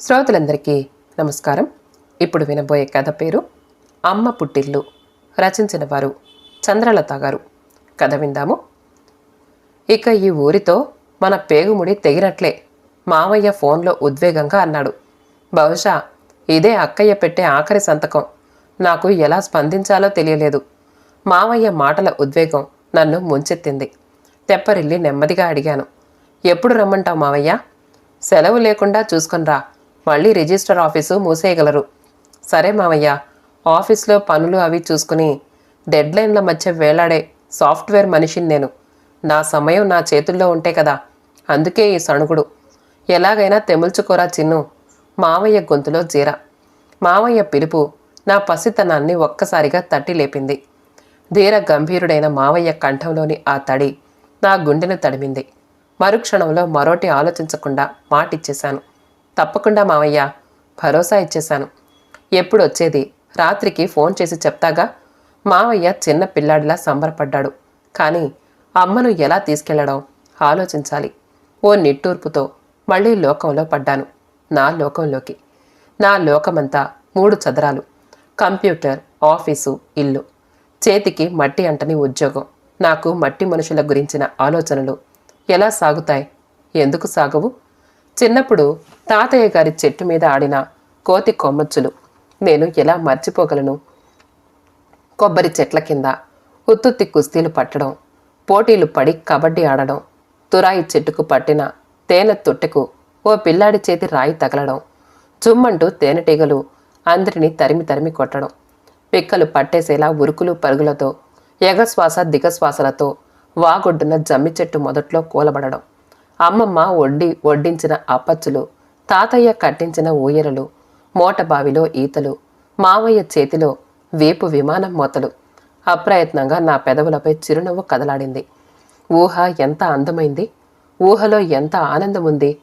శ్రోతలందరికీ నమస్కారం. ఇప్పుడు వినబోయే కథ పేరు అమ్మ పుట్టిల్లు రచించిన వారు చంద్రలత గారు. కథ విందాము. ఇక ఈ ఊరితో మన పేగుముడి తెగినట్లే మావయ్య ఫోన్లో ఉద్వేగంగా అన్నాడు. బహుశా ఇదే అక్కయ్య పెట్టే ఆఖరి సంతకం. నాకు ఎలా స్పందించాలో తెలియలేదు. మావయ్య మాటల ఉద్వేగం నన్ను ముంచెత్తింది. తెప్పరిల్లి నెమ్మదిగా అడిగాను. ఎప్పుడు రమ్మంటావు మావయ్య? సెలవు లేకుండా చూసుకొనిరా మళ్ళీ రిజిస్టర్ ఆఫీసు మూసేయగలరు. సరే మావయ్య ఆఫీస్లో పనులు అవి చూసుకుని డెడ్లైన్ల మధ్య వేలాడే సాఫ్ట్వేర్ మనిషిని నేను. నా సమయం నా చేతుల్లో ఉంటే కదా అందుకే ఈ సణుగుడు ఎలాగైనా తెముల్చుకోరా చిన్ను మావయ్య గొంతులో జీర. మావయ్య పిలుపు నా పసితనాన్ని ఒక్కసారిగా తట్టి లేపింది. ధీర గంభీరుడైన మావయ్య కంఠంలోని ఆ తడి నా గుండెను తడిమింది. మరుక్షణంలో మరోటి ఆలోచించకుండా మాటిచ్చేశాను. తప్పకుండా మావయ్య భరోసా ఇచ్చేశాను. ఎప్పుడు వచ్చేది? రాత్రికి ఫోన్ చేసి చెప్తాగా? మావయ్య చిన్న పిల్లాడిలా సంబరపడ్డాడు. కానీ అమ్మను ఎలా తీసుకెళ్ళడం? ఆలోచించాలి. ఓ నిట్టూర్పుతో మళ్ళీ లోకంలో పడ్డాను. నా లోకంలోకి. నా లోకమంతా మూడు చదరాలు. కంప్యూటర్ ఆఫీసు ఇల్లు. చేతికి మట్టి అంటని ఉద్యోగం. నాకు మట్టి మనుషుల గురించిన ఆలోచనలు ఎలా సాగుతాయి? ఎందుకు సాగవు? చిన్నప్పుడు తాతయ్య గారి చెట్టు మీద ఆడిన కోతి కొమ్మచ్చులు నేను ఎలా మర్చిపోగలను? కొబ్బరి చెట్ల కింద ఉత్తుత్తి కుస్తీలు పట్టడం పోటీలు పడి కబడ్డీ ఆడడం తురాయి చెట్టుకు పట్టిన తేనె తొట్టెకు ఓ పిల్లాడి చేతి రాయి తగలడం చుమ్మంటూ తేనెటీగలు అందరినీ తరిమి తరిమి కొట్టడం పిక్కలు పట్టేసేలా ఉరుకులు పరుగులతో ఎగశ్వాస దిగశ్వాసలతో వాగొడ్డున జమ్మి చెట్టు మొదట్లో కూలబడడం. అమ్మమ్మ వడ్డి వడ్డించిన అప్పచ్చులు తాతయ్య కట్టించిన ఊయరలు మోటబావిలో ఈతలు మావయ్య చేతిలో వేపు విమానం మోతలు. అప్రయత్నంగా నా పెదవులపై చిరునవ్వు కదలాడింది. ఊహ ఎంత అందమైంది? ఊహలో ఎంత ఆనందం ఉంది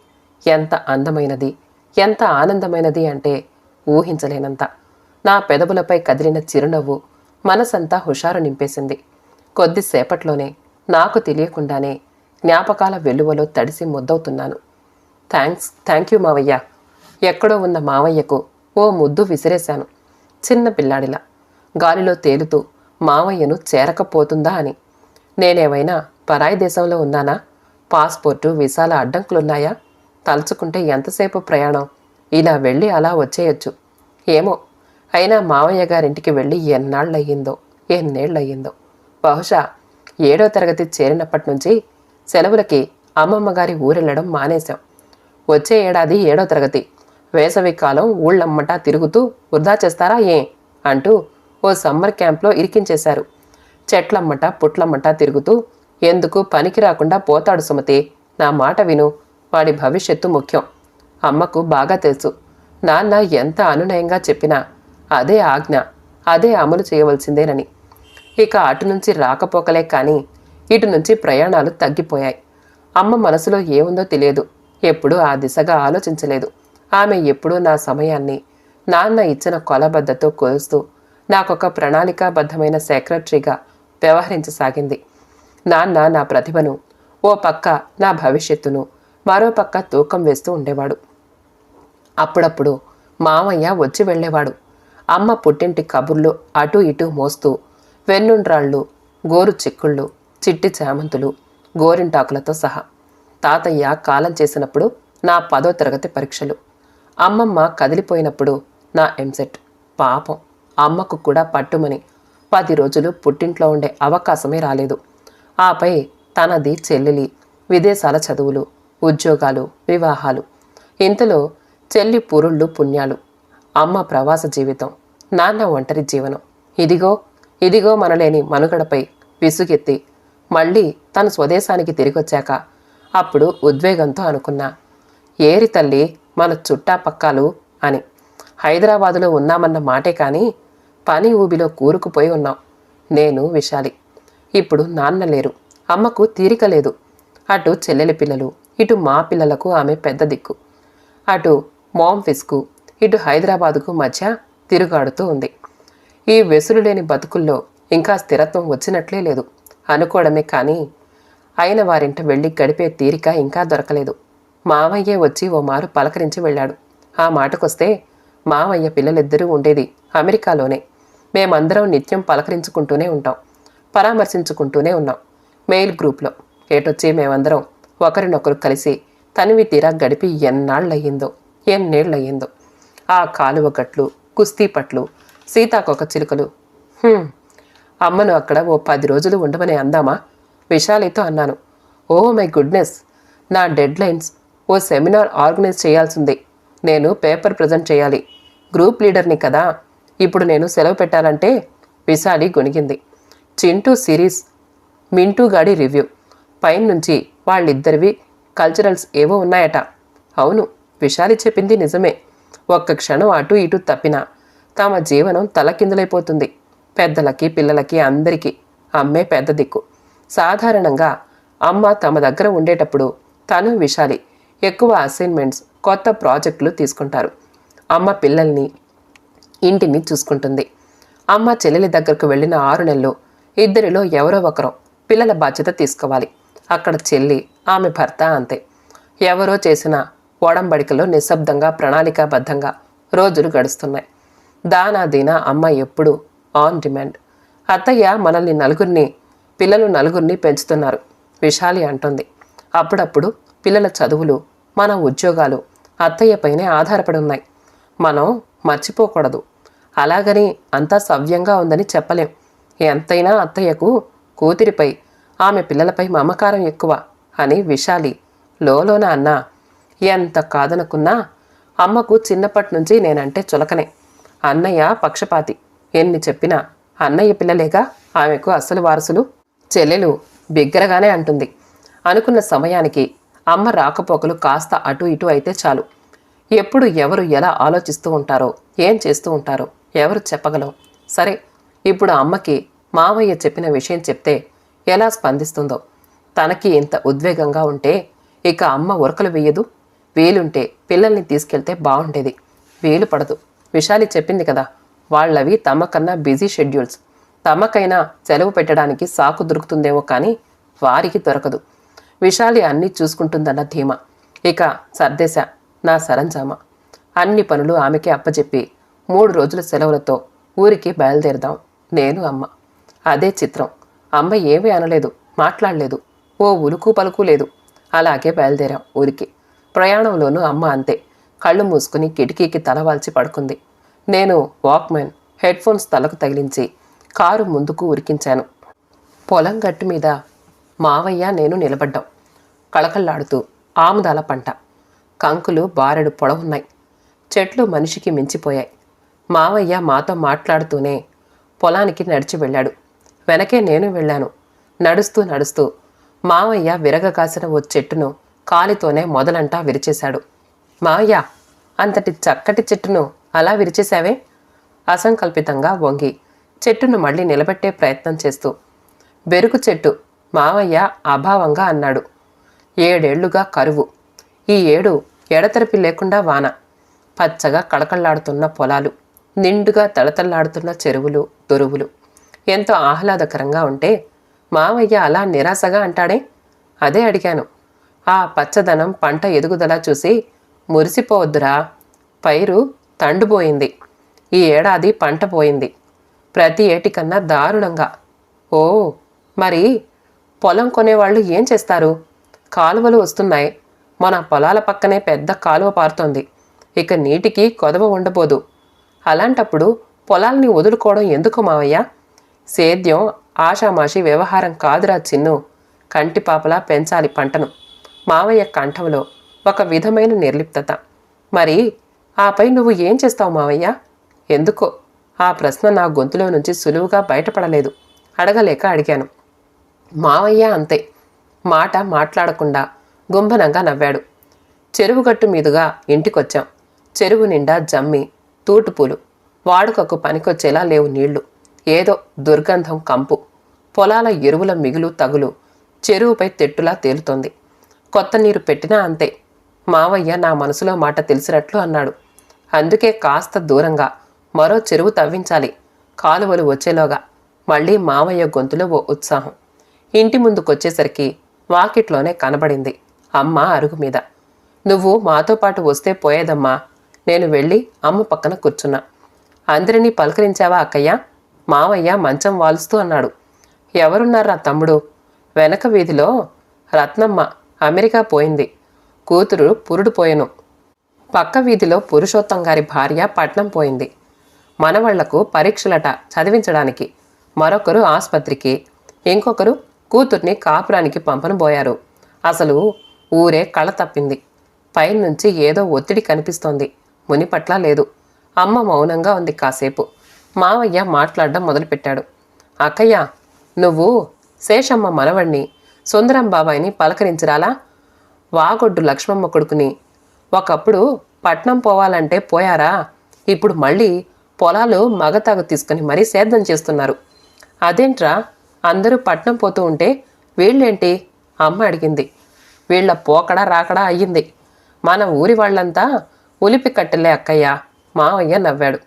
ఎంత అందమైనది? ఎంత ఆనందమైనది అంటే ఊహించలేనంత. నా పెదవులపై కదిలిన చిరునవ్వు మనసంతా హుషారు నింపేసింది. కొద్దిసేపట్లోనే నాకు తెలియకుండానే జ్ఞాపకాల వెలువలో తడిసి ముద్దవుతున్నాను. థ్యాంక్స్ థ్యాంక్ యూ మావయ్య. ఎక్కడో ఉన్న మావయ్యకు ఓ ముద్దు విసిరేశాను. చిన్న పిల్లాడిలా గాలిలో తేలుతూ మావయ్యను చేరకపోతుందా అని. నేనేమైనా పరాయి దేశంలో ఉన్నానా? పాస్పోర్టు వీసాల అడ్డంకులున్నాయా? తలుచుకుంటే ఎంతసేపు ప్రయాణం? ఇలా వెళ్ళి అలా వచ్చేయొచ్చు. ఏమో అయినా మావయ్య గారింటికి వెళ్ళి ఎన్నాళ్ళయ్యిందో ఎన్నేళ్ళయ్యిందో. బహుశా ఏడో తరగతి చేరినప్పటి నుంచి సెలవులకి అమ్మమ్మ గారి ఊరెళ్ళడం మానేశాం. వచ్చే ఏడాది ఏడో తరగతి. వేసవి కాలం ఊళ్ళమ్మటా తిరుగుతూ వృధా చేస్తారా ఏ? అంటూ ఓ సమ్మర్ క్యాంప్లో ఇరికించేశారు. చెట్లమ్మట పుట్లమ్మట తిరుగుతూ ఎందుకు పనికి రాకుండా పోతాడు సుమతి? నా మాట విను. వాడి భవిష్యత్తు ముఖ్యం. అమ్మకు బాగా తెలుసు. నాన్న ఎంత అనునయంగా చెప్పినా అదే ఆజ్ఞ అదే అమలు చేయవలసిందేనని. ఇక అటు నుంచి రాకపోకలే కానీ ఇటు నుంచి ప్రయాణాలు తగ్గిపోయాయి. అమ్మ మనసులో ఏముందో తెలియదు. ఎప్పుడూ ఆ దిశగా ఆలోచించలేదు. ఆమె ఎప్పుడూ నా సమయాన్ని నాన్న ఇచ్చిన కొలబద్దతో కొలుస్తూ నాకొక ప్రణాళికాబద్ధమైన సెక్రటరీగా వ్యవహరించసాగింది. నాన్న నా ప్రతిభను ఓ పక్క నా భవిష్యత్తును మరో పక్క తూకం వేస్తూ ఉండేవాడు. అప్పుడప్పుడు మామయ్య వచ్చి వెళ్ళేవాడు. అమ్మ పుట్టింటి కబుర్లు అటు ఇటు మోస్తూ వెన్నుండ్రాళ్ళు గోరు చిక్కుళ్ళు చిట్టి చామంతులు గోరింటాకులతో సహా. తాతయ్య కాలం చేసినప్పుడు నా పదో తరగతి పరీక్షలు. అమ్మమ్మ కదిలిపోయినప్పుడు నా ఎంసెట్. పాపం. అమ్మకు కూడా పట్టుమని. పది రోజులు పుట్టింట్లో ఉండే అవకాశమే రాలేదు. ఆపై తనది చెల్లెలి విదేశాల చదువులు ఉద్యోగాలు వివాహాలు. ఇంతలో చెల్లి పురుళ్ళు పుణ్యాలు. అమ్మ ప్రవాస జీవితం. నాన్న ఒంటరి జీవనం. ఇదిగో ఇదిగో మనలేని మనుగడపై విసుగెత్తి మళ్ళీ తన స్వదేశానికి తిరిగొచ్చాక అప్పుడు ఉద్వేగంతో అనుకున్నా ఏరి తల్లి మన చుట్టాపక్కాలు అని. హైదరాబాదులో ఉన్నామన్న మాటే కానీ పని ఊబిలో కూరుకుపోయి ఉన్నాం. నేను విశాలి. ఇప్పుడు నాన్న లేరు. అమ్మకు తీరిక లేదు. అటు చెల్లెలి పిల్లలు ఇటు మా పిల్లలకు ఆమె పెద్ద దిక్కు. అటు మామ్ ఫిస్కు ఇటు హైదరాబాదుకు మధ్య తిరుగాడుతూ ఉంది. ఈ వెసులు లేని బతుకుల్లో ఇంకా స్థిరత్వం వచ్చినట్లే లేదు. అనుకోవడమే కానీ అయిన వారింట వెళ్ళి గడిపే తీరిక ఇంకా దొరకలేదు. మావయ్యే వచ్చి ఓ మారు పలకరించి వెళ్ళాడు. ఆ మాటకొస్తే మావయ్య పిల్లలిద్దరూ ఉండేది అమెరికాలోనే. మేమందరం నిత్యం పలకరించుకుంటూనే ఉంటాం పరామర్శించుకుంటూనే ఉన్నాం మెయిల్ గ్రూప్లో. ఏటొచ్చి మేమందరం ఒకరినొకరు కలిసి తనివి తీరా గడిపి ఎన్నాళ్ళయ్యిందో ఎన్నేళ్ళయ్యిందో ఆ కాలువ గట్లు కుస్తీ పట్లు సీతాకొక చిలుకలు. అమ్మను అక్కడ ఓ పది రోజులు ఉండమని అందామా? విశాలితో అన్నాను. Oh my goodness. నా డెడ్ లైన్స్ ఓ సెమినార్ ఆర్గనైజ్ చేయాల్సింది. నేను పేపర్ ప్రజెంట్ చేయాలి. గ్రూప్ లీడర్ని కదా. ఇప్పుడు నేను సెలవు పెట్టాలంటే విశాలి గొనిగింది చింటూ సిరీస్ మింటూ గాడి రివ్యూ. పైన నుంచి వాళ్ళిద్దరివి కల్చరల్స్ ఏవో ఉన్నాయట. అవును విశాలి చెప్పింది నిజమే. ఒక్క క్షణం అటు ఇటు తప్పినా తమ జీవనం తలకిందులైపోతుంది. పెద్దలకి పిల్లలకి అందరికీ అమ్మే పెద్ద దిక్కు. సాధారణంగా అమ్మ తమ దగ్గర ఉండేటప్పుడు తను విశాలి ఎక్కువ అసైన్మెంట్స్ కొత్త ప్రాజెక్టులు తీసుకుంటారు. అమ్మ పిల్లల్ని ఇంటిని చూసుకుంటుంది. అమ్మ చెల్లెలి దగ్గరకు వెళ్ళిన ఆరు నెలలు ఇద్దరిలో ఎవరో ఒకరు పిల్లల బాధ్యత తీసుకోవాలి. అక్కడ చెల్లి ఆమె భర్త అంతే. ఎవరో చేసిన ఒడంబడికలో నిశ్శబ్దంగా ప్రణాళికాబద్ధంగా రోజులు గడుస్తున్నాయి. దానా దీనా అమ్మ ఎప్పుడూ ఆన్ డిమాండ్. అత్తయ్య మనల్ని నలుగురిని పిల్లలు నలుగురిని పెంచుతున్నారు విశాలి అంటుంది. అప్పుడప్పుడు పిల్లల చదువులు మన ఉద్యోగాలు అత్తయ్య పైనే ఆధారపడి ఉన్నాయి. మనం మర్చిపోకూడదు. అలాగని అంతా సవ్యంగా ఉందని చెప్పలేం. ఎంతైనా అత్తయ్యకు కూతురిపై ఆమె పిల్లలపై మమకారం ఎక్కువ అని విశాలి లోలోన అన్నా ఎంత కాదనుకున్నా అమ్మకు చిన్నప్పటి నుంచి నేనంటే చులకనే. అన్నయ్య పక్షపాతి. ఎన్ని చెప్పినా అన్నయ్య పిల్లలేగా ఆమెకు అసలు వారసులు చెల్లెలు బిగ్గరగానే అంటుంది. అనుకున్న సమయానికి అమ్మ రాకపోకలు కాస్త అటు ఇటు అయితే చాలు. ఎప్పుడు ఎవరు ఎలా ఆలోచిస్తూ ఉంటారో ఏం చేస్తూ ఉంటారో ఎవరు చెప్పగలం సరే ఇప్పుడు అమ్మకి మావయ్య చెప్పిన విషయం చెప్తే ఎలా స్పందిస్తుందో? తనకి ఇంత ఉద్వేగంగా ఉంటే ఇక అమ్మ ఉరకలు వేయదు. వీలుంటే పిల్లల్ని తీసుకెళ్తే బాగుండేది వీలు పడదు. విశాలి చెప్పింది కదా వాళ్ళవి తమకన్నా బిజీ షెడ్యూల్స్. తమకైనా సెలవు పెట్టడానికి సాకు దొరుకుతుందేమో కానీ వారికి దొరకదు. విశాలి అన్నీ చూసుకుంటుందన్న ధీమా. ఇక సర్దేశ నా సరంజామా. అన్ని పనులు ఆమెకే అప్పచెప్పి మూడు రోజుల సెలవులతో ఊరికి బయలుదేరదాం. నేను అమ్మ. అదే చిత్రం. అమ్మ ఏమీ అనలేదు మాట్లాడలేదు ఓ ఉలుకు పలుకు లేదు. అలాగే బయలుదేరాం ఊరికి. ప్రయాణంలోనూ అమ్మ అంతే. కళ్ళు మూసుకుని కిటికీకి తలవాల్చి పడుకుంది. నేను వాక్మెన్ హెడ్ ఫోన్స్ తలకు తగిలించి కారు ముందుకు ఉరికించాను. పొలం గట్టు మీద మావయ్య నేను నిలబడ్డాం. కళకళ్ళాడుతూ ఆముదాల పంట. కంకులు బారెడు పొడవున్నాయి. చెట్లు మనిషికి మించిపోయాయి. మావయ్య మాతో మాట్లాడుతూనే పొలానికి నడిచి వెళ్ళాడు. వెనకే నేను వెళ్ళాను. నడుస్తూ నడుస్తూ మావయ్య విరగ కాసిన ఓ చెట్టును కాలితోనే మొదలంటా విరిచేశాడు. మావయ్య అంతటి చక్కటి చెట్టును అలా విరిచేశావే? అసంకల్పితంగా వంగి చెట్టును మళ్ళీ నిలబెట్టే ప్రయత్నం చేస్తూ. బెరుకు చెట్టు మావయ్య అభావంగా అన్నాడు. ఏడేళ్ళుగా కరువు. ఈ ఏడు ఎడతెరపి లేకుండా వాన. పచ్చగా కళకళ్ళాడుతున్న పొలాలు నిండుగా తళతళలాడుతున్న చెరువులు దొరువులు. ఎంతో ఆహ్లాదకరంగా ఉంటే మావయ్య అలా నిరాశగా అంటాడే? అదే అడిగాను. ఆ పచ్చదనం పంట ఎదుగుదల చూసి మురిసిపోవద్దురా. పైరు తండుపోయింది. ఈ ఏడాది పంట పోయింది. ప్రతి ఏటికన్నా దారుణంగా. ఓ మరి పొలం కొనేవాళ్ళు ఏం చేస్తారు? కాలువలు వస్తున్నాయి. మన పొలాల పక్కనే పెద్ద కాలువ పారుతోంది. ఇక నీటికి కొదవ ఉండబోదు. అలాంటప్పుడు పొలాల్ని వదులుకోవడం ఎందుకు మావయ్య? సేద్యం ఆషామాషి వ్యవహారం కాదురా చిన్ను. కంటిపాపలా పెంచాలి పంటను. మావయ్య కంఠంలో ఒక విధమైన నిర్లిప్తత. మరి ఆపై నువ్వు ఏం చేస్తావు మావయ్య? ఎందుకో? ఆ ప్రశ్న నా గొంతులో నుంచి సులువుగా బయటపడలేదు. అడగలేక అడిగాను. మావయ్య అంతే. మాట మాట్లాడకుండా గుంభనంగా నవ్వాడు. చెరువు గట్టు మీదుగా ఇంటికొచ్చాం. చెరువు నిండా జమ్మి తూటుపూలు. వాడుకకు పనికొచ్చేలా లేవు నీళ్ళు. ఏదో దుర్గంధం కంపు. పొలాల ఎరువుల మిగులు తగులు. చెరువుపై తెట్టులా తేలుతోంది. కొత్త నీరు పెట్టినా అంతే. మావయ్య నా మనసులో మాట తెలిసినట్లు అన్నాడు. అందుకే కాస్త దూరంగా. మరో చెరువు తవ్వించాలి. కాలువలు వచ్చేలోగా. మళ్ళీ మావయ్య గొంతులో ఓ ఉత్సాహం. ఇంటి ముందుకొచ్చేసరికి వాకిట్లోనే కనబడింది. అమ్మ అరుగు మీద. నువ్వు మాతో పాటు వస్తే పోయేదమ్మా. నేను వెళ్ళి అమ్మ పక్కన కూర్చున్నా. అందరినీ పలకరించావా అక్కయ్య? మావయ్య మంచం వాలుస్తూ అన్నాడు. ఎవరున్నారా తమ్ముడు? వెనక వీధిలో రత్నమ్మ అమెరికా పోయింది. కూతురు పురుడు పోయెను. పక్క వీధిలో పురుషోత్తం గారి భార్య పట్నం పోయింది. మనవాళ్ళకు పరీక్షలట చదివించడానికి మరొకరు ఆసుపత్రికి ఇంకొకరు కూతుర్ని కాపురానికి పంపనబోయారు అసలు ఊరే కళ తప్పింది. పైనుంచి ఏదో ఒత్తిడి కనిపిస్తోంది. మునిపట్ల లేదు. అమ్మ మౌనంగా ఉంది కాసేపు. మావయ్య మాట్లాడడం మొదలుపెట్టాడు. అక్కయ్య నువ్వు శేషమ్మ మనవణ్ణి సుందరం బాబాయిని పలకరించిరాలా? వాగొడ్డు లక్ష్మమ్మ కొడుకుని ఒకప్పుడు పట్నం పోవాలంటే పోయారా? ఇప్పుడు మళ్ళీ పొలాలు మగతాగు తీసుకుని మరీ సేద్యం చేస్తున్నారు. అదేంట్రా? అందరూ పట్నం పోతూ ఉంటే వీళ్ళేంటి? అమ్మ అడిగింది. వీళ్ళ పోకడా రాకడా అయ్యింది. మన ఊరి వాళ్ళంతా ఉలిపి కట్టెలే అక్కయ్య. మావయ్య నవ్వాడు.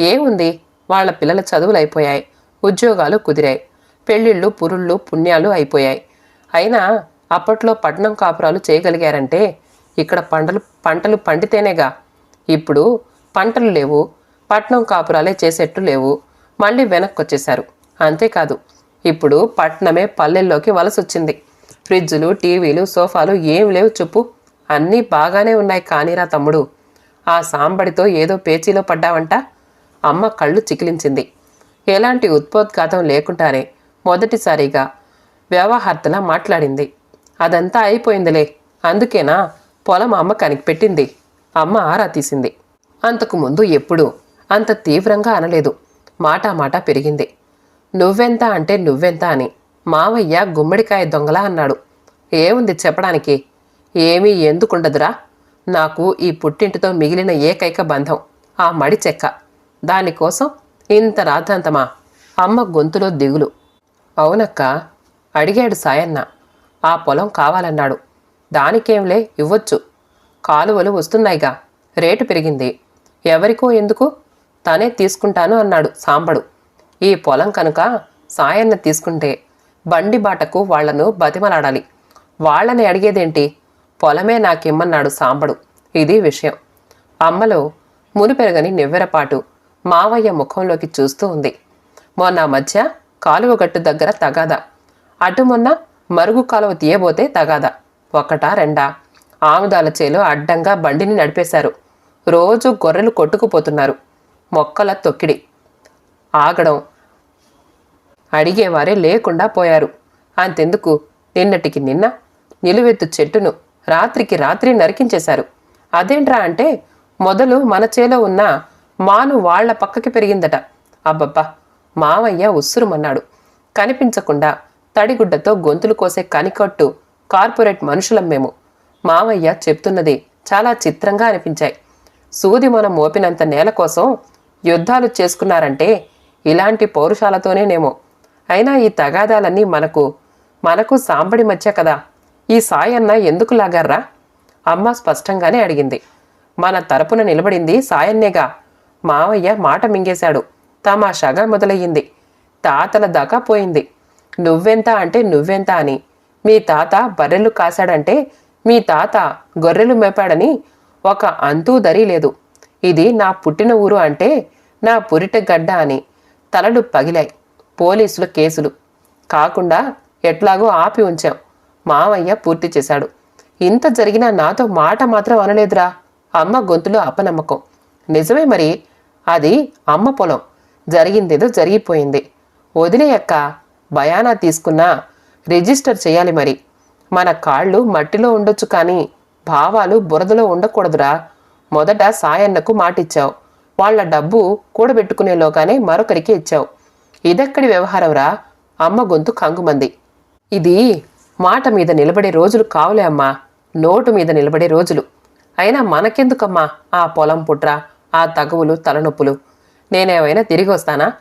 ఏముంది? వాళ్ళ పిల్లల చదువులు అయిపోయాయి. ఉద్యోగాలు కుదిరాయి. పెళ్ళిళ్ళు పురుళ్ళు పుణ్యాలు అయిపోయాయి. అయినా అప్పట్లో పట్నం కాపురాలు చేయగలిగారంటే ఇక్కడ పంటలు పంటలు పండితేనేగా. ఇప్పుడు పంటలు లేవు పట్నం కాపురాలే చేసేట్టు లేవు మళ్ళీ వెనక్కి వచ్చేశారు అంతేకాదు ఇప్పుడు పట్నమే పల్లెల్లోకి వలసొచ్చింది. ఫ్రిడ్జులు టీవీలు సోఫాలు ఏం లేవు చెప్పు అన్నీ బాగానే ఉన్నాయి కానీరా తమ్ముడు. ఆ సాంబడితో ఏదో పేచీలో పడ్డావంట. అమ్మ కళ్ళు చికిలించింది. ఎలాంటి ఉత్పోద్ఘాతం లేకుండానే మొదటిసారిగా వ్యవహార్తలా మాట్లాడింది. అదంతా అయిపోయిందిలే. అందుకేనా? పొలం అమ్మ పెట్టింది. అమ్మ ఆరా తీసింది. అంతకు ముందు ఎప్పుడు అంత తీవ్రంగా అనలేదు. మాటామాట పెరిగింది. నువ్వెంత అంటే నువ్వెంత అని మావయ్య గుమ్మడికాయ దొంగలా అన్నాడు. ఏముంది చెప్పడానికి? ఏమీ ఎందుకుండదురా? నాకు ఈ పుట్టింటితో మిగిలిన ఏకైక బంధం ఆ మడి చెక్క. దానికోసం ఇంత రాధాంతమా అమ్మ గొంతులో దిగులు. అవునక్క అడిగాడు సాయన్న. ఆ పొలం కావాలన్నాడు. దానికేంలే ఇవ్వొచ్చు. కాలువలు వస్తున్నాయిగా. రేటు పెరిగింది. ఎవరికో ఎందుకు? తనే తీసుకుంటాను అన్నాడు సాంబడు. ఈ పొలం కనుక సాయన్న తీసుకుంటే బండి బాటకు వాళ్ళను బతిమలాడాలి. వాళ్ళని అడిగేదేంటి? పొలమే నాకిమ్మన్నాడు సాంబడు. ఇది విషయం. అమ్మలో మునిపెరగని నివ్వెరపాటు మావయ్య ముఖంలోకి చూస్తూ ఉంది. మొన్న మధ్య కాలువ గట్టు దగ్గర తగాదా. అటు మొన్న మరుగు కాలువ తీయబోతే తగాదా. ఒకటా రెండా? ఆముదాల చేలో అడ్డంగా బండిని నడిపేశారు. రోజు గొర్రెలు కొట్టుకుపోతున్నారు. మొక్కల తొక్కిడి. ఆగడం. అడిగేవారే లేకుండా పోయారు. అంతెందుకు? నిన్నటికి నిన్న నిలువెత్తు చెట్టును రాత్రికి రాత్రి నరికించేశారు. అదేంట్రా అంటే మొదలు మన చేలో ఉన్న మాను వాళ్ళ పక్కకి పెరిగిందట. అబ్బబ్బా! మావయ్య ఉస్సురుమన్నాడు. కనిపించకుండా తడిగుడ్డతో గొంతులు కోసే కనికట్టు కార్పొరేట్ మనుషులం మేము. మావయ్య చెప్తున్నది చాలా చిత్రంగా అనిపించాయి. సూది మనం మోపినంత నేల కోసం యుద్ధాలు చేసుకున్నారంటే ఇలాంటి పౌరుషాలతోనేనేమో అయినా ఈ తగాదాలన్నీ మనకు మనకు సాంబడి మధ్య కదా. ఈ సాయన్న ఎందుకు లాగారా అమ్మ స్పష్టంగానే అడిగింది. మన తరపున నిలబడింది సాయన్నేగా. మావయ్య మాట మింగేశాడు. తమాషాగా మొదలయ్యింది. తాతల దాకా పోయింది. నువ్వెంత అంటే నువ్వెంత అని. మీ తాత బర్రెలు కాశాడంటే మీ తాత గొర్రెలు మేపాడని ఒక అంతూ దరి లేదు. ఇది నా పుట్టిన ఊరు అంటే నా పురిట గడ్డ అని తలలు పగిలాయి పోలీసులు కేసులు. కాకుండా ఎట్లాగో ఆపి ఉంచాం. మావయ్య పూర్తి చేశాడు. ఇంత జరిగినా నాతో మాట మాత్రం అనలేదురా. అమ్మ గొంతులో అపనమ్మకం. నిజమే మరి. అది అమ్మ పొలం. జరిగిందేదో జరిగిపోయింది. వదిలేయక్క. భయానా తీసుకున్నా రిజిస్టర్ చేయాలి మరి. మన కాళ్ళు మట్టిలో ఉండొచ్చు కానీ భావాలు బురదలో ఉండకూడదురా. మొదట సాయన్నకు మాటిచ్చావు. వాళ్ళ డబ్బు కూడబెట్టుకునేలోగానే మరొకరికి ఇచ్చావు. ఇదెక్కడి వ్యవహారంరా? అమ్మ గొంతు కంగుమంది. ఇది మాట మీద నిలబడే రోజులు కావులే అమ్మా. నోటు మీద నిలబడే రోజులు. అయినా మనకెందుకమ్మా ఆ పొలం పుట్రా ఆ తగువులు తలనొప్పులు? నేనేమైనా తిరిగి వస్తానా?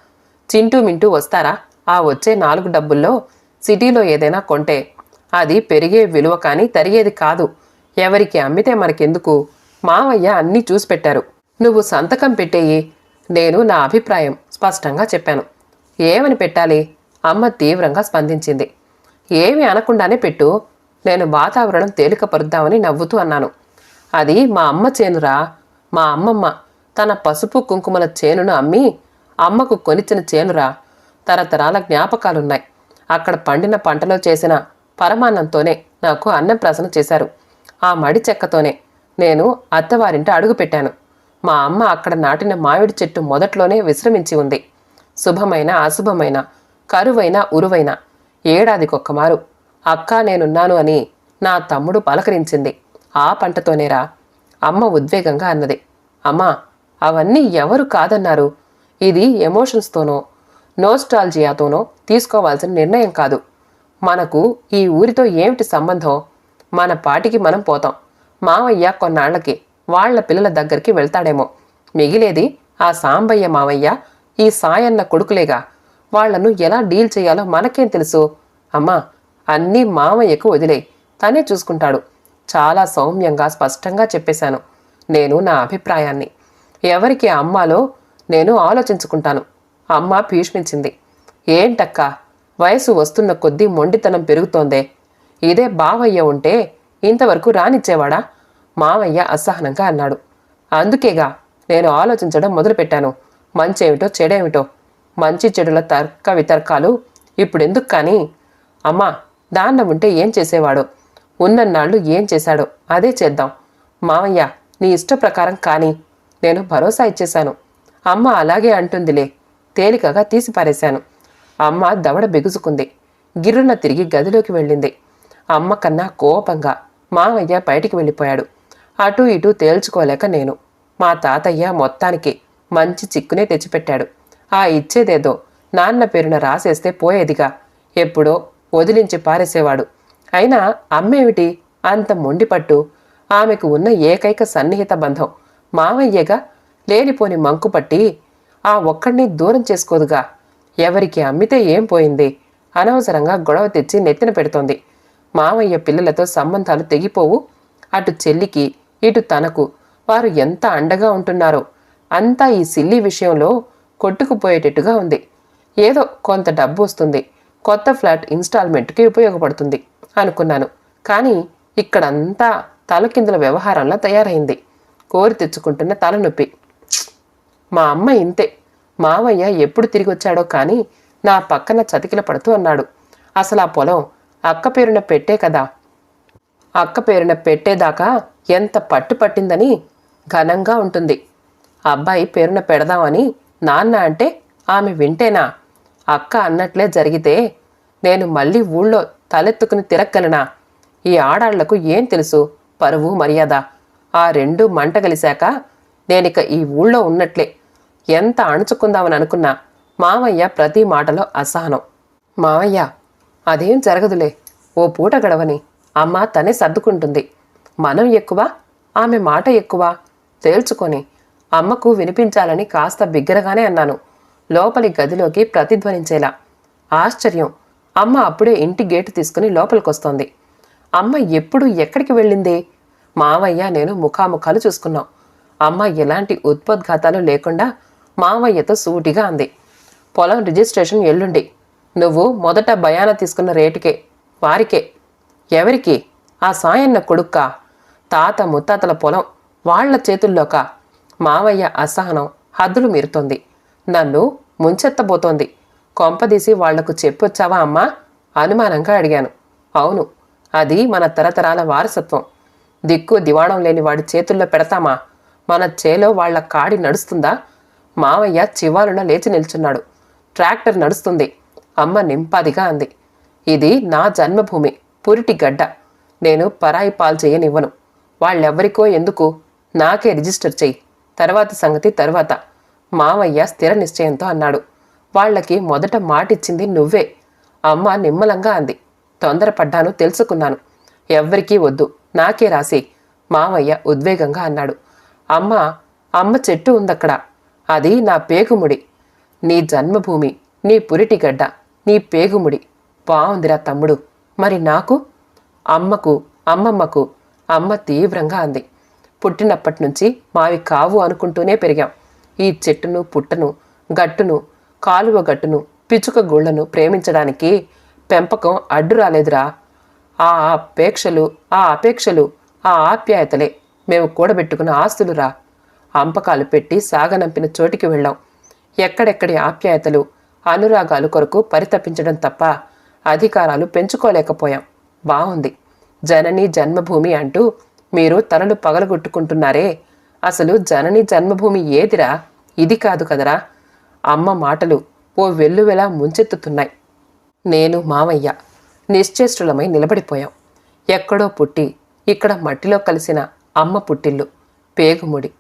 చింటూ మింటూ వస్తారా? ఆ వచ్చే నాలుగు డబ్బుల్లో సిటీలో ఏదైనా కొంటే అది పెరిగే విలువ కానీ తరిగేది కాదు. ఎవరికి అమ్మితే మనకెందుకు? మావయ్య అన్నీ చూసి పెట్టారు. నువ్వు సంతకం పెట్టేయి. నేను నా అభిప్రాయం స్పష్టంగా చెప్పాను. ఏమని పెట్టాలి? అమ్మ తీవ్రంగా స్పందించింది. ఏమి అనకుండానే పెట్టు. నేను వాతావరణం తేలికపరుద్దామని నవ్వుతూ అన్నాను. అది మా అమ్మ చేనురా. మా అమ్మమ్మ తన పసుపు కుంకుమల చేనును అమ్మి అమ్మకు కొనిచ్చిన చేనురా. తరతరాల జ్ఞాపకాలున్నాయి. అక్కడ పండిన పంటలో చేసిన పరమాన్నంతోనే నాకు అన్నప్రసన చేశారు. ఆ మడి చెక్కతోనే నేను అత్తవారింట అడుగుపెట్టాను మా అమ్మ అక్కడ నాటిన మామిడి చెట్టు మొదట్లోనే విశ్రమించి ఉంది. శుభమైన అశుభమైన కరువైన ఉరువైన ఏడాదికొక్కమారు అక్క నేనున్నాను అని నా తమ్ముడు పలకరించింది. ఆ పంటతోనేరా? అమ్మ ఉద్వేగంగా అన్నది. అమ్మా అవన్నీ ఎవరు కాదన్నారు? ఇది ఎమోషన్స్తోనో నోస్టాల్జియాతోనో తీసుకోవాల్సిన నిర్ణయం కాదు. మనకు ఈ ఊరితో ఏమిటి సంబంధం? మన పాటికి మనం పోతాం. మావయ్య కొన్నాళ్ళకి వాళ్ళ పిల్లల దగ్గరికి వెళ్తాడేమో. మిగిలేది ఆ సాంబయ్య మావయ్య ఈ సాయన్న కొడుకులేగా. వాళ్ళను ఎలా డీల్ చేయాలో మనకేం తెలుసు? అమ్మా అన్నీ మావయ్యకు వదిలే. తనే చూసుకుంటాడు. చాలా సౌమ్యంగా స్పష్టంగా చెప్పేశాను. నేను నా అభిప్రాయాన్ని. ఎవరికి అమ్మాలో నేను ఆలోచించుకుంటాను. అమ్మ భీష్మించింది. ఏంటక్కా? వయసు వస్తున్న కొద్దీ మొండితనం పెరుగుతోందే. ఇదే బావయ్య ఉంటే ఇంతవరకు రానిచ్చేవాడా? మావయ్య అసహనంగా అన్నాడు. అందుకేగా నేను ఆలోచించడం మొదలుపెట్టాను. మంచేమిటో చెడేమిటో? మంచి చెడుల తర్క వితర్కాలు ఇప్పుడెందుకు కానీ? అమ్మా దాన్నం ఉంటే ఏం చేసేవాడో? ఉన్నన్నాళ్ళు ఏం చేశాడో? అదే చేద్దాం. మావయ్య నీ ఇష్ట ప్రకారం కానీ. నేను భరోసా ఇచ్చేశాను. అమ్మ అలాగే అంటుందిలే. తేలికగా తీసి పారేశాను. అమ్మ దవడ బిగుసుకుంది. గిర్రున తిరిగి గదిలోకి వెళ్ళింది. అమ్మ కన్నా కోపంగా మావయ్య బయటికి వెళ్ళిపోయాడు. అటు ఇటు తేల్చుకోలేక నేను మా తాతయ్య మొత్తానికి మంచి చిక్కునే తెచ్చిపెట్టాడు. ఆ ఇచ్చేదేదో నాన్న పేరున రాసేస్తే పోయేదిగా. ఎప్పుడో వదిలించి పారేసేవాడు. అయినా అమ్మేమిటి? అంత మొండిపట్టు. ఆమెకు ఉన్న ఏకైక సన్నిహిత బంధం. మావయ్యగా లేనిపోని మంకుపట్టి ఆ ఒక్కడిని దూరం చేసుకోదుగా. ఎవరికి అమ్మితే ఏం పోయింది? అనవసరంగా గొడవ తెచ్చి నెత్తిన పెడుతోంది. మావయ్య పిల్లలతో సంబంధాలు తెగిపోవు. అటు చెల్లికి ఇటు తనకు. వారు ఎంత అండగా ఉంటున్నారో. అంతా ఈ సిల్లి విషయంలో కొట్టుకుపోయేటట్టుగా ఉంది. ఏదో కొంత డబ్బు వస్తుంది. కొత్త ఫ్లాట్ ఇన్స్టాల్మెంట్కి ఉపయోగపడుతుంది అనుకున్నాను. కానీ ఇక్కడంతా తలకిందుల వ్యవహారంలా తయారైంది. కోరి తెచ్చుకుంటున్న తలనొప్పి. మా అమ్మ ఇంతే. మావయ్య ఎప్పుడు తిరిగి వచ్చాడో కానీ నా పక్కన చతికిల పడుతూ అన్నాడు. అసలు ఆ పొలం అక్క పేరున పెట్టే కదా. అక్క పేరున పెట్టేదాకా ఎంత పట్టు పట్టిందని ఘనంగా ఉంటుంది. అబ్బాయి పేరున పెడదామని నాన్న అంటే ఆమె వింటేనా? అక్క అన్నట్లే జరిగితే నేను మళ్ళీ ఊళ్ళో తలెత్తుకుని తిరగలనా ఈ ఆడాళ్ళకు ఏం తెలుసు? పరువు మర్యాద. ఆ రెండు మంట కలిశాక నేనిక ఈ ఊళ్ళో ఉన్నట్లే. ఎంత అణుచుకుందామని అనుకున్నా మావయ్య ప్రతి మాటలో అసహనం. మావయ్య అదేం జరగదులే ఓ పూట గడవని అమ్మ తనే సర్దుకుంటుంది. మనం ఎక్కువ ఆమె మాట ఎక్కువ తేల్చుకొని అమ్మకు వినిపించాలని కాస్త బిగ్గరగానే అన్నాను. లోపలి గదిలోకి ప్రతిధ్వనించేలా. ఆశ్చర్యం అమ్మ అప్పుడే ఇంటి గేటు తీసుకుని లోపలికొస్తోంది. అమ్మ ఎప్పుడు ఎక్కడికి వెళ్ళింది? మావయ్య నేను ముఖాముఖాలు చూసుకున్నాం. అమ్మ ఎలాంటి ఉత్పద్ఘాతాలు లేకుండా మావయ్యతో సూటిగా అంది. పొలం రిజిస్ట్రేషన్ ఎల్లుండి. నువ్వు మొదట భయాన తీసుకున్న రేటుకే వారికే. ఎవరికి? ఆ సాయన్న కొడుక్క తాత ముత్తాతల పొలం వాళ్ళ చేతుల్లోక. మావయ్య అసహనం హద్దులు మీరుతోంది. నన్ను ముంచెత్తబోతోంది. కొంపదీసి వాళ్ళకు చెప్పొచ్చావా అమ్మా? అనుమానంగా అడిగాను. అవును అది మన తరతరాల వారసత్వం. దిక్కు దివాణం లేని వాడి చేతుల్లో పెడతామా? మన చేలో వాళ్ళ కాడి నడుస్తుందా? మావయ్య చివాలున లేచి నిల్చున్నాడు. ట్రాక్టర్ నడుస్తుంది. అమ్మ నింపాదిగా అంది. ఇది నా జన్మభూమి పురిటి గడ్డ. నేను పరాయి పాలు చేయనివ్వను. వాళ్ళెవ్వరికో ఎందుకు? నాకే రిజిస్టర్ చెయ్యి. తర్వాత సంగతి తర్వాత. మావయ్య స్థిర నిశ్చయంతో అన్నాడు. వాళ్ళకి మొదట మాటిచ్చింది నువ్వే. అమ్మ నిమ్మలంగా అంది. తొందరపడ్డాను తెలుసుకున్నాను. ఎవ్వరికీ వద్దు నాకే రాసి. మావయ్య ఉద్వేగంగా అన్నాడు. అమ్మ అమ్మ చెట్టు ఉందక్కడ. అది నా పేగుముడి నీ జన్మభూమి నీ పురిటిగడ్డ నీ పేగుముడి బావుందిరా తమ్ముడు. మరి నాకు? అమ్మకు అమ్మమ్మకు అమ్మ తీవ్రంగా అంది. పుట్టినప్పటి నుంచి మావి కావు అనుకుంటూనే పెరిగాం. ఈ చెట్టును పుట్టను గట్టును కాలువ గట్టును పిచుక గుళ్ళను ప్రేమించడానికి పెంపకం అడ్డు రాలేదురా. ఆ అపేక్షలు ఆ అపేక్షలు ఆ ఆప్యాయతలే. మేము కూడబెట్టుకున్న ఆస్తులురా. అంపకాలు పెట్టి సాగనంపిన చోటికి వెళ్ళాం. ఎక్కడెక్కడి ఆప్యాయతలు అనురాగాలు కొరకు పరితపించడం తప్ప అధికారాలు పెంచుకోలేకపోయాం. బాగుంది జనని జన్మభూమి అంటూ మీరు తలలు పగలగొట్టుకుంటున్నారే. అసలు జనని జన్మభూమి ఏదిరా? ఇది కాదు కదరా. అమ్మ మాటలు ఓ వెల్లువెలా ముంచెత్తుతున్నాయి. నేను మామయ్య. నిశ్చేష్టులమై నిలబడిపోయాం. ఎక్కడో పుట్టి ఇక్కడ మట్టిలో కలిసిన అమ్మ పుట్టిల్లు పేగుముడి.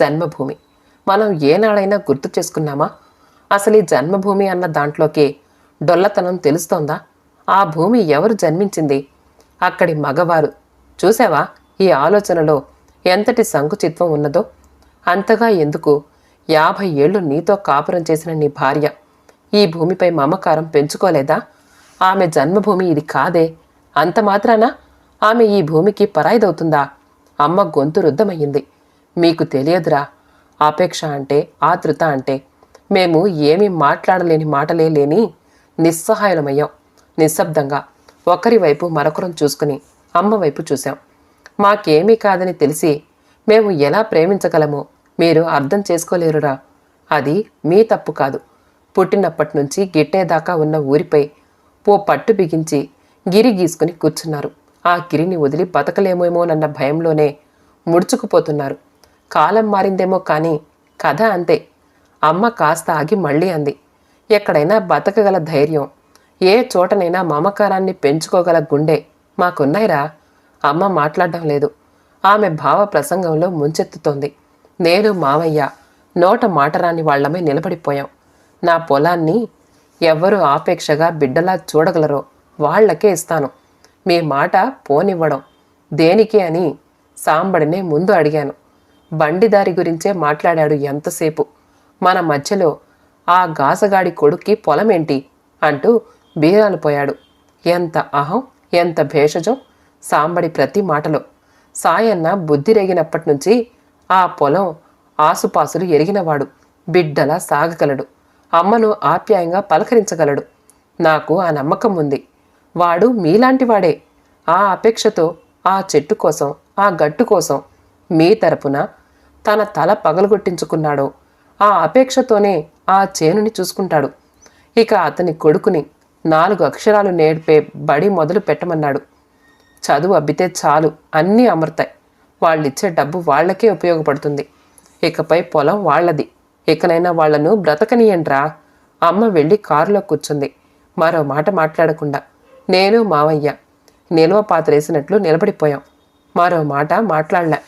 జన్మభూమి. మనం ఏనాడైనా గుర్తు చేసుకున్నామా? అసలు ఈ జన్మభూమి అన్న దాంట్లోకి డొల్లతనం తెలుస్తోందా? ఆ భూమి ఎవరు జన్మించింది? అక్కడి మగవారు. చూసావా ఈ ఆలోచనలో ఎంతటి సంకుచిత్వం ఉన్నదో? అంతగా ఎందుకు యాభై ఏళ్ళు నీతో కాపురం చేసిన నీ భార్య ఈ భూమిపై మమకారం పెంచుకోలేదా? ఆమె జన్మభూమి ఇది కాదే? అంత మాత్రాన? ఆమె ఈ భూమికి పరాయిదవుతుందా? అమ్మ గొంతు రుద్దమయ్యింది. మీకు తెలియదురా. ఆపేక్ష అంటే ఆతృత అంటే మేము ఏమీ మాట్లాడలేని మాటలే లేని నిస్సహాయులమయ్యాం. నిశ్శబ్దంగా ఒకరి వైపు మరొకరం చూసుకుని అమ్మ వైపు చూశాం. మాకేమీ కాదని తెలిసి మేము ఎలా ప్రేమించగలమో మీరు అర్థం చేసుకోలేరురా. అది మీ తప్పు కాదు. పుట్టినప్పటి నుంచి గిట్టేదాకా ఉన్న ఊరిపై ఓ పట్టు బిగించి గిరి గీసుకుని కూర్చున్నారు. ఆ గిరిని వదిలి బతకలేమేమోనన్న భయంలోనే ముడుచుకుపోతున్నారు. కాలం మారిందేమో కానీ కథ అంతే. అమ్మ కాస్త ఆగి మళ్ళీ అంది. ఎక్కడైనా బతకగల ధైర్యం. ఏ చోటనైనా మమకారాన్ని పెంచుకోగల గుండె మాకున్నాయిరా. అమ్మ మాట్లాడడం లేదు. ఆమె భావ ప్రసంగంలో ముంచెత్తుతోంది. నేను మావయ్య. నోట మాటరాని వాళ్ళమే నిలబడిపోయాం. నా పొలాన్ని ఎవ్వరూ ఆపేక్షగా బిడ్డలా చూడగలరో వాళ్ళకే ఇస్తాను. మీ మాట పోనివ్వడం దేనికి అని సాంబడినే ముందు అడిగాను. బండిదారి గురించే మాట్లాడాడు ఎంతసేపు. మన మధ్యలో ఆ గాసగాడి కొడుక్కి పొలమేంటి? అంటూ బీరాలిపోయాడు ఎంత అహం ఎంత భేషజం? సాంబడి ప్రతి మాటలో. సాయన్న బుద్ధి రేగినప్పటి నుంచి ఆ పొలం ఆసుపాసులు ఎరిగినవాడు. బిడ్డలా సాగగలడు. అమ్మను ఆప్యాయంగా పలకరించగలడు. నాకు ఆ నమ్మకం ఉంది. వాడు మీలాంటివాడే. ఆ అపేక్షతో ఆ చెట్టు కోసం ఆ గట్టు కోసం మీ తరపున తన తల పగలగొట్టించుకున్నాడో. ఆ అపేక్షతోనే ఆ చేనుని చూసుకుంటాడు. ఇక అతని కొడుకుని నాలుగు అక్షరాలు నేర్పే బడి మొదలు పెట్టమన్నాడు. చదువు అబ్బితే చాలు అన్నీ అమరుతాయి. వాళ్ళిచ్చే డబ్బు వాళ్ళకే ఉపయోగపడుతుంది. ఇకపై పొలం వాళ్ళది. ఇకనైనా వాళ్ళను బ్రతకనీయండ్రా. అమ్మ వెళ్ళి కారులో కూర్చుంది. మరో మాట మాట్లాడకుండా నేను మావయ్య. నిల్వ పాత్రేసినట్లు నిలబడిపోయాం. మరో మాట మాట్లాడలే.